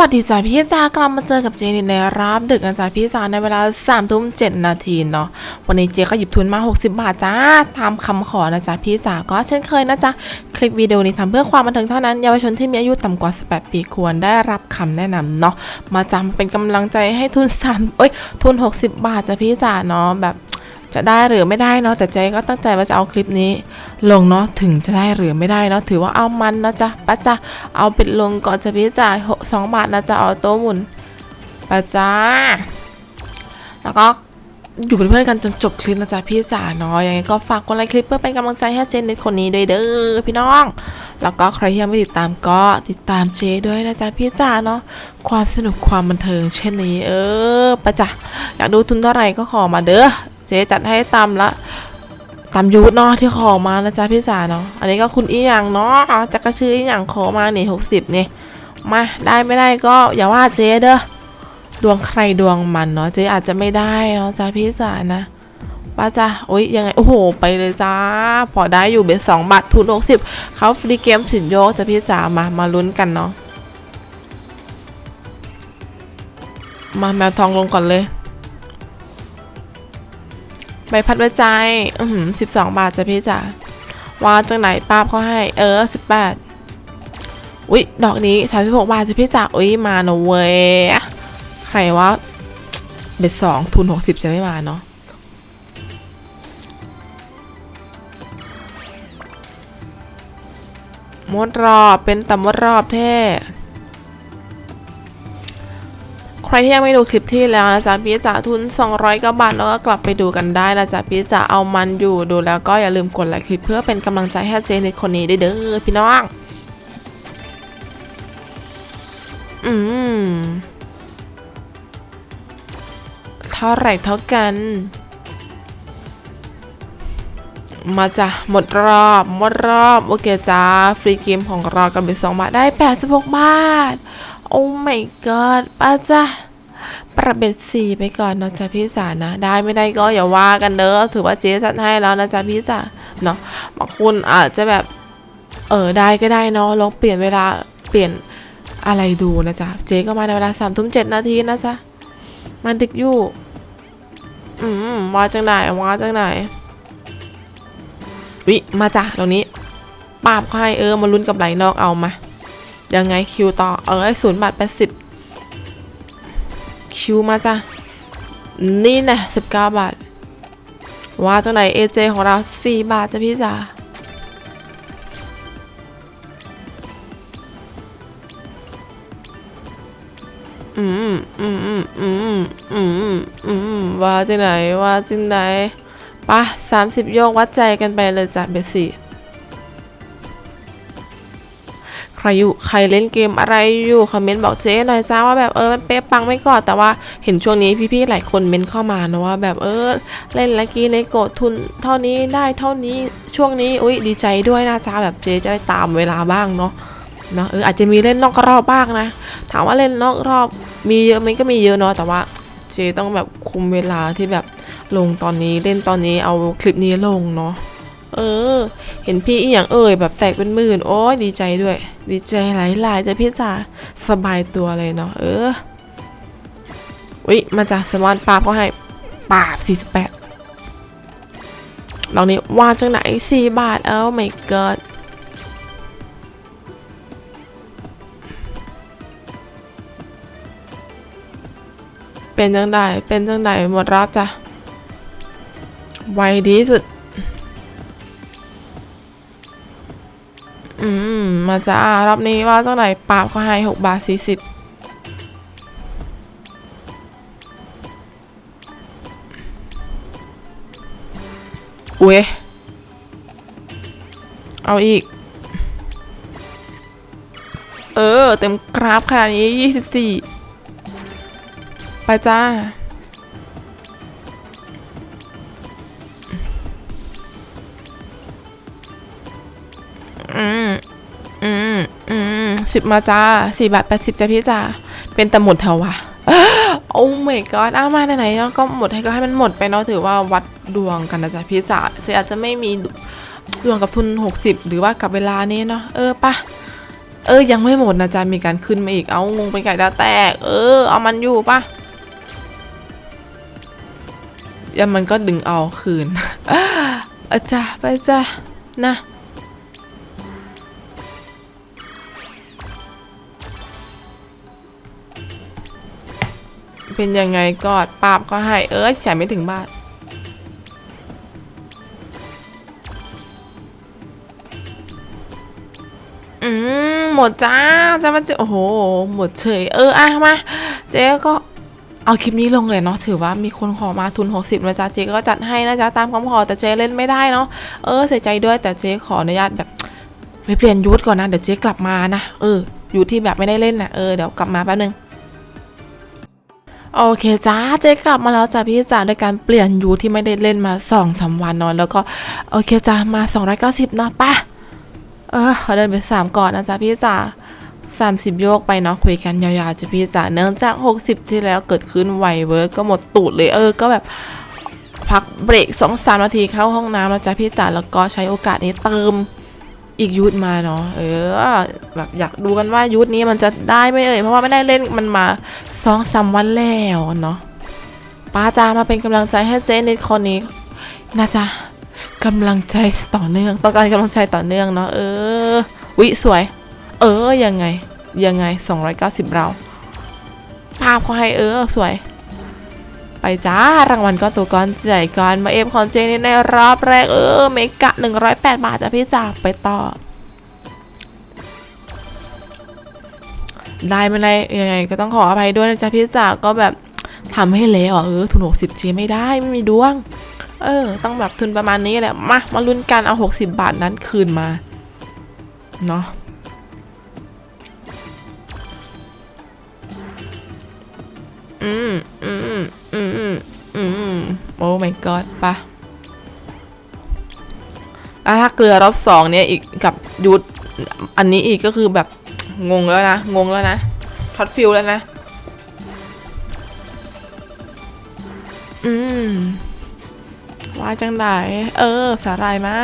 วัสดีจ้าพี่จ้ากลับมาเจอกับเจนในรับดึกนะจ๊ะพี่จ้าในเวลา3ามทุ่มเจ็ดนาทีเนาะวันนี้เจก็หยิบทุนมา 60 บาทจ้าตามคำขอนะจ๊ะพี่จ้าก็เช่นเคยนะจ๊ะคลิปวิดีโอนี้ทำเพื่อความบันเทิงเท่านั้นเยาวชนที่มีอายุต่ำกว่า 18 ปีควรได้รับคำแนะนำเนาะมาจำเป็นกำลังใจให้ทุน3เอ้ยทุน 60 บาทจ้ะพี่จ้าเนาะแบบ จะได้หรือไม่ได้เนาะแต่เจ๊ก็ตั้งใจว่าจะเอาคลิปนี้ ลงเนาะถึงจะได้หรือไม่ได้เนาะถือว่าเอามันนะจ๊ะป้าจ๊ะเอาปิดลงก่อนจะพี่จ่ายหกสองบาทนะจ๊ะเอาโต๊ะหมุนป้าจ๊ะแล้วก็อยู่เป็นเพื่อนกันจนจบคลิปนะจ๊ะพี่จ๋าเนาะยังไงก็ฝากกดไลค์คลิปเพื่อเป็นกำลังใจให้เจนในคนนี้ด้วยเด้อพี่น้อง แล้วก็ใครที่ยังไม่ติดตามก็ติดตามเจด้วยนะจ๊ะพี่จ๋าเนาะความสนุกความบันเทิงเช่นนี้ เออป้าจ๊ะอยากดูทุนเท่าไหร่ก็ขอมาเด้อ เจ๊จัดให้ตามละตามยูทเนาะที่ขอมานะจ๊ะพี่สาเนาะอันนี้ก็คุณอีหยังเนาะจักกระชื่ออีหยังขอมาเนี่ยหกสิบนี่มาได้ไม่ได้ก็อย่าว่าเจ๊เด้อดวงใครดวงมันเนาะเจ๊อาจจะไม่ได้เนาะจ้าพี่สานะป้าจ้าโอ๊ยยังไง โอ้โห ไปเลยจ้า พอได้อยู่เบ็ดสองบาททุนหกสิบเขาฟรีเกมสินโยกจ้ะพี่จ๋ามา มาลุ้นกันเนาะมาแมวทองลงก่อนเลย ใบพัดว้ใจอือสิบสองบาทจ้ะพี่จ๋าวาจังไหนป้าบเขาให้ เออสิบแปดอุ๊ยดอกนี้สามสิบหกบาทจ้ะพี่จ๋าอุ๊ยมาเนอะเว้ยใครว่าเบ็ดสองทุนหกสิบจะไม่มาเนาะมดรอบเป็นตำมดรอบแท้ ใครที่ยังไม่ดูคลิปที่แล้วนะจ๊ะพี่จ๋าทุน 200กว่าบาทแล้วก็กลับไปดูกันได้นะจ๊ะพี่จ๋าเอามันอยู่ดูแล้วก็อย่าลืมกดไลค์คลิปเพื่อเป็นกำลังใจให้เจนในคนนี้ได้เด้อพี่น้อง อืม เท่าไหร่เท่ากัน มาจ้ะหมดรอบหมดรอบ โอเคจ้าฟรีเกมของเรากับเบ็ดสองบาทได้ 86 บาท โอ้ my god ป้าจ้ะประเบ็ดสี่ไปก่อนนาะจ๊ะพี่จ๋านะ ได้ไม่ได้ก็อย่าว่ากันเด้อถือว่าเจ๊จัดให้แล้วนะจ๊ะพี่จ๋าเนาะบางคนอาจจะแบบ เออได้ก็ได้เนาะลองเปลี่ยนเวลาเปลี่ยนอะไรดูนะจ๊ะเจ๊ก็มาในเวลาสามทุ่มเจ็ดนาทีนะจ๊ะมันดึกอยู่ อืมว่าจังไหนว่าจังไหนวิมาจ้ะตรงนี้ปาบใครเออมาลุ้นกับไหลนอกเอามา ยังไงคิวต่อ เออศูนย์บาทแปดสิบคิวมาจ้ะ นี่นะสิบเก้าบาท ว่าจังไหนเอเจของเราสี่บาทจ้ะพี่จ๋าอืมอืมอืมอืมอืมอืมว่าจังไหนว่าจังไหนปะสามสิบโยกวัดใจกันไปเลยจ้ะเบสสี่ ใครอยู่ใครเล่นเกมอะไรอยู่คอมเมนต์บอกเจ๊หน่อยจ้าว่าแบบเออเป๊ะปังไม่ก่อนแต่ว่าเห็นช่วงนี้พี่ๆหลายคนเมนเข้ามานะว่าแบบเออเล่นลักกี้ในโกดทุนเท่านี้ได้เท่านี้ช่วงนี้อุ้ยดีใจด้วยนะจ้าแบบเจ๊จะได้ตามเวลาบ้างเนาะเนาะเอออาจจะมีเล่นนอกรอบบ้างนะ ถามว่าเล่นนอกรอบมีเยอะไหมก็มีเยอะเนาะแต่ว่าเจ๊ต้องแบบคุมเวลาที่แบบลงตอนนี้เล่นตอนนี้เอาคลิปนี้ลงเนาะ เออ เห็นพี่อีหยังเอ่ยแบบแตกเป็นหมื่น โอ้ยดีใจด้วย ดีใจหลายๆจะพี่จ๋าสบายตัวเลยเนาะเออวิมาจากสมอนปาบก็ให้ปาบ48ลองนี้ว่าจังไหน4บาทเอ้าไม่เกิดเป็นจังไดเป็นจังไดหมดรับจ้ะไวดีสุด อืม มาจ้ารอบนี้ว่าเท่าไหร่ปราบเขาให้หกบาทสี่สิบอุ้ยเอาอีก เออ เต็มกราฟขนาดนี้ยี่สิบสี่ไปจ้า สิบมาจ้าสี่บาทแปดสิบจ้าพี่จ้าเป็นต่หมดเถอะวะโอ้ไม่ก็อ้ามาไหนๆเนาะก็หมดให้ก็ให้มันหมดไปเนาะถือว่าวัดดวงกันนะจ๊ะพี่จ๋าจะอาจจะไม่มีดวงกับทุน 60 หรือว่ากับเวลานี้เนาะเออปะเออยังไม่หมดนะจ๊ะมีการขึ้นมาอีกเอางงเป็นไก่ตาแตก เออ เอามันอยู่ปะยังมันก็ดึงเอาคืนอาจ้ะไปจ้ะนะ เป็นยังไงกอดปาบก็ให้เออใส่ไม่ถึงบ้านอืมหมดจ้าจะมาเจอโอ้โห หมดเฉย เอออะมา เจ๊ก็เอาคลิปนี้ลงเลยเนาะถือว่ามีคนขอมาทุน 60นะจ๊ะเจ๊ก็จัดให้นะจ๊ะตามคำขอแต่เจ๊เล่นไม่ได้เนาะเออเสียใจด้วยแต่เจ๊ขออนุญาตแบบไปเปลี่ยนยูทธก่อนนะเดี๋ยวเจ๊กลับมานะเอออยูทที่แบบไม่ได้เล่นนะเออเดี๋ยวกลับมาแป๊บนึง โอเคจ้าเจ๊กลับมาแล้วจ้ะพี่จ๋าด้วยการเปลี่ยนยูที่ไม่ได้เล่นมา2อสาวันเนอนแล้วก็โอเคจ้ามา290เนาะป่ะเออขอเดินไปสามก่อนนะจ๊ะพี่จ๋าสามสิบโยกไปเนาะคุยกันยาวๆจ้ะพี่จ๋าเนื่องจากหกสิบที่แล้วเกิดขึ้นไวเวิร์กก็หมดตูดเลยเออก็แบบพักเบรกสองสามนาทีเข้าห้องน้ำนะจ๊ะพี่จ๋าแล้วก็ใช้โอกาสนี้เติม อีกยุทธมาเนาะเออแบบอยากดูกันว่ายุทธนี้มันจะได้ไหมเอ่ยเพราะว่าไม่ได้เล่นมันมาสองสามวันแล้วเนาะป้าจามาเป็นกำลังใจให้เจนิดคนนี้นะจ๊ะกำลังใจต่อเนื่องต้องการกำลังใจต่อเนื่องเนาะเออวิสวย เออยังไงยังไง 290 เรา ภาพเขาให้เออสวย ไปจ้ารางวัลก็ตัวก้อนใหญ่ก้อนมาเอฟของเจนในรอบแรกเออเมกะ 108 บาทจ้ะพี่จ๋าไปต่อ ได้ไม่ได้ยังไงก็ต้องขออภัยด้วยนะจ๊ะพี่จ๋าก็แบบทำให้แล้วอะเออทุน 60เจไม่ได้ไม่มีดวง เออ ต้องแบบทุนประมาณนี้แหละ มา มาลุ้นกันเอา 60 บาทนั้นคืนมา เนาะอืม my god ปะแล้วถ้าเกลือรอบสองเนี่ยอีกกับยุดอันนี้อีกก็คือแบบงงแล้วนะ งงแล้วนะท็อตฟิลแล้วนะ อืมว่าจังไดเออ สาหร่ายมา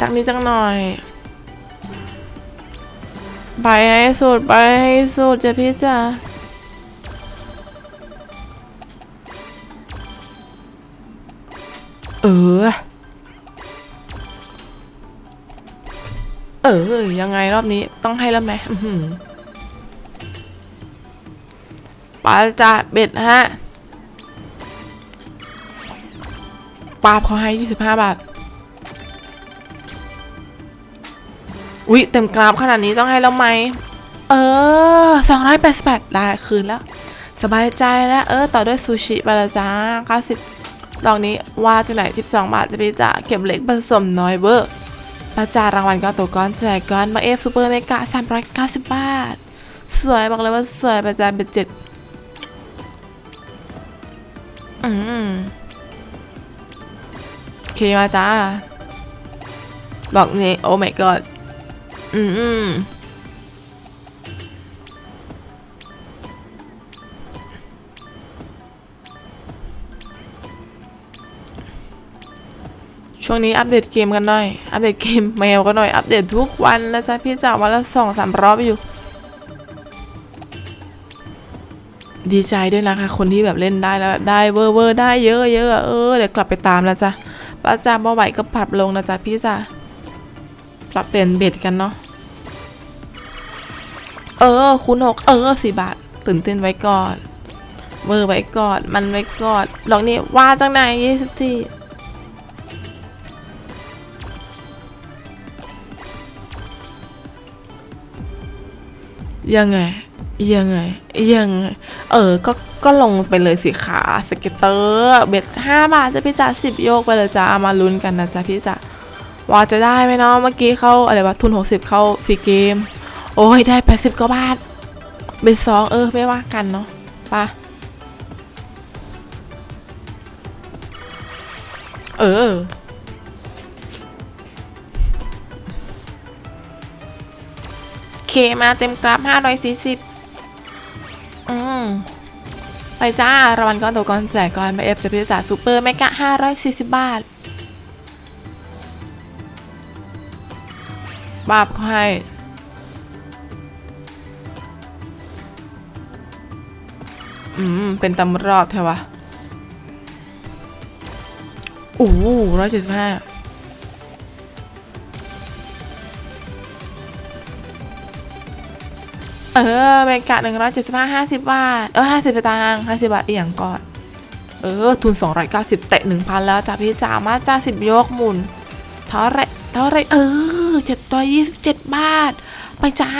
ตักนี้จังหน่อยไปให้สุดไปให้สุดจะพี่จ้า ออ เออ ยังไงรอบนี้ต้องให้แล้วไหมอื้อหือไปจ้าเบ็ดฮะปลาเขาให้25บาท อุ๊ย เต็มกราฟขนาดนี้ต้องให้แล้วไหม เออ288ได้คืนแล้ว สบายใจแล้ว เออ ต่อด้วยซูชิไปละจ้า90 ดอกนี้ว่าจะไหน12 บาทจะไปจ่าเก็บเหล็กผสมน้อยเวอร์ประจารางวัลก็ตัวก้อนแจกก้อนมาเอฟซูเปอร์เมกะ390 บาท สวยบอกเลยว่าสวยประจาเป็นเจ็ดอืมโอเคมาจ้าบอกนี่โอ้ my god อืม ช่วงนี้อัปเดตเกมกันหน่อย อัปเดตเกมแมวกันหน่อย อัปเดตทุกวันนะจ๊ะพี่จ๋าวันละสองสามรอบอยู่ ดีใจด้วยนะคะ คนที่แบบเล่นได้แล้วแบบได้เวอร์เวอร์ได้เยอะเยอะเออเดี๋ยวกลับไปตามแล้วจ้ะป้าจ้าบ่ไหวก็ปรับลงนะจ๊ะพี่จ้าปรับเปลี่ยนเบ็ดกันเนาะ เออคูณหกเออสี่บาท ตื่นเต้นไว้ก่อน เวอร์ไว้ก่อน มันไว้ก่อนหลอกนี่ว่าจังไหนยี่สิบที่ ยังไง ยังไง ยังไง เออ ก็ ก็ลงไปเลยสิขาสเก็ตเตอร์เบ็ดห้าบาทจะพี่จ๋าสิบโยกไปเลยจ้ามาลุ้นกันนะจ๊ะพี่จ๋าว่าจะได้ไหมเนาะ เมื่อกี้เข้าอะไรวะ ทุนหกสิบเข้าฟรีเกม โอ้ย ได้แปดสิบกว่าบาท เบ็ดสองเออ ไม่ว่ากันเนาะไปะเออ มาเต็มกราฟห้าร้อยสี่สิบอืม ไปจ้ารางวัลก้อนโตก้อนแจกก้อนมาเอฟจะพิจารณาซูเปอร์เมกะห้าร้อยสี่สิบบาท บาบเขาให้อืม เป็นตำรอบเทวะโอ้ร้อยเจ็ดสิบห้า เออเมกะหนึ่งร้อยเจ็ดสิบห้าห้าสิบบาท เออห้าสิบตังค์ห้าสิบบาทอีกอย่างก่อน เออ ทุน290แตะ1,000แล้วจ้ะพี่จ๋ามาจ้าสิบยกหมุน เท่าไรเท่าไรเออ727บเจ็ดบาท ไปจ้า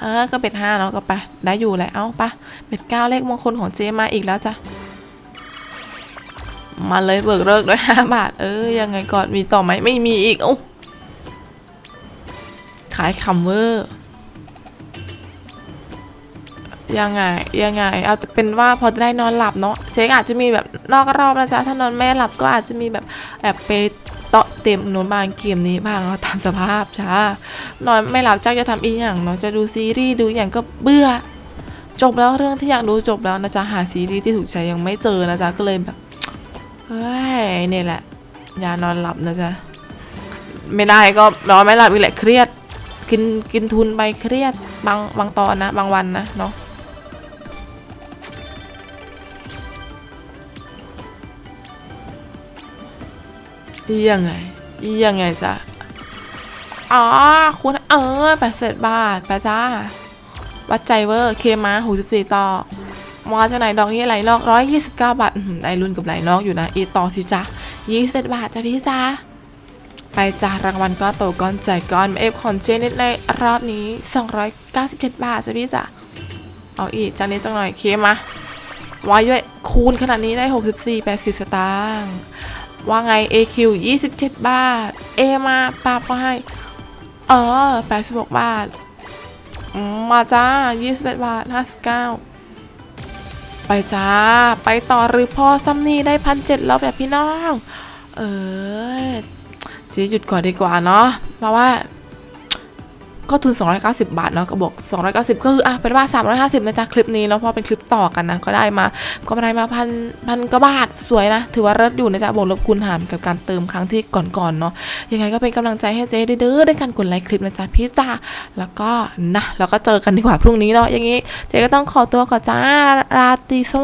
เออ ก็เป็ดห้าเนาะก็ไป ได้อยู่แหละ เอาไปะเป็ดเก้าเลขมงคลของเจมาอีกแล้วจ้ะมาเลยเบิกเลิกด้วย5บาท เออ ยังไงก่อนมีต่อไหมไม่มีอีกเอ้าขายคำเวอร์ ยังไงยังไง เอาเป็นว่าพอจะได้นอนหลับเนาะเจ๊อาจจะมีแบบนอกรอบนะจ๊ะถ้านอนไม่หลับก็อาจจะมีแบบแอบไปเตาะเต็มโนนบางเกมนี้บ้างเนาตามสภาพจ้านอนไม่หลับจ้าจะทำอีกอย่างเนาะจะดูซีรีส์ดูอย่างก็เบื่อจบแล้วเรื่องที่อยากดูจบแล้วนะจ๊ะหาซีรีส์ที่ถูกใจยังไม่เจอนะจ๊ะก็เลยแบบเฮ้ยเนี่ยแหละยานอนหลับนะจ๊ะไม่ได้ก็นอนไม่หลับอีกแหละเครียดกินกินทุนไปเครียดบางบางตอนนะ บางวันนะเนาะ ยังไง ยังไงจ๊ะอ๋อคุณเออแปดสิบบาทไปจ้า วัดใจเวอร์ เคมาหูสิบสี่ต่อมาจากไหนดอกนี้ไหลนอกร้อยยี่สิบเก้าบาทอื้อหือไดรุ่นกับไหลนอกอยู่นะ อีต่อสิจ้ายี่สิบบาทจ้ะพี่จ้าไปจ้ารางวัลก็โตก้อนใจก้อนเอฟของเจนิดในรอบนี้ 297 บาทจ้ะพี่จ้าเอาอีกจากนี้จังหน่อยเคมาไว้ด้วยคูณขนาดนี้ได้ 64 80 สตางค์ ว่าไง AQ 27 บาท A มาปาบก็ให้เออ86 บาทอืมาจ้า 21 บาท 59 ไปจ้า ไปต่อหรือพอซัมนี่ได้พันเจ็ดแล้วแบบพี่น้อง เออจะหยุดก่อนดีกว่าเนาะเพราะว่า ก็ทุน 290 บาทเนาะก็บอก 290 ก็คืออะเป็นว่า 350นะจ๊ะคลิปนี้แล้วพอเป็นคลิปต่อกันนะก็ได้มาก็ได้มาพันพันกว่าบาทสวยนะ ถือว่าเลิศอยู่นะจ๊ะบวกลบคูณหารกับการเติมครั้งที่ก่อนๆเนาะยังไงก็เป็นกำลังใจให้เจ๊เด้อๆด้วยการกดไลค์คลิปนะจ๊ะพี่จ้าแล้วก็นะแล้วก็เจอกันดีกว่าพรุ่งนี้เนาะอย่างนี้เจ๊ก็ต้องขอตัวก่อนจ้าราตรีสวัสดิ์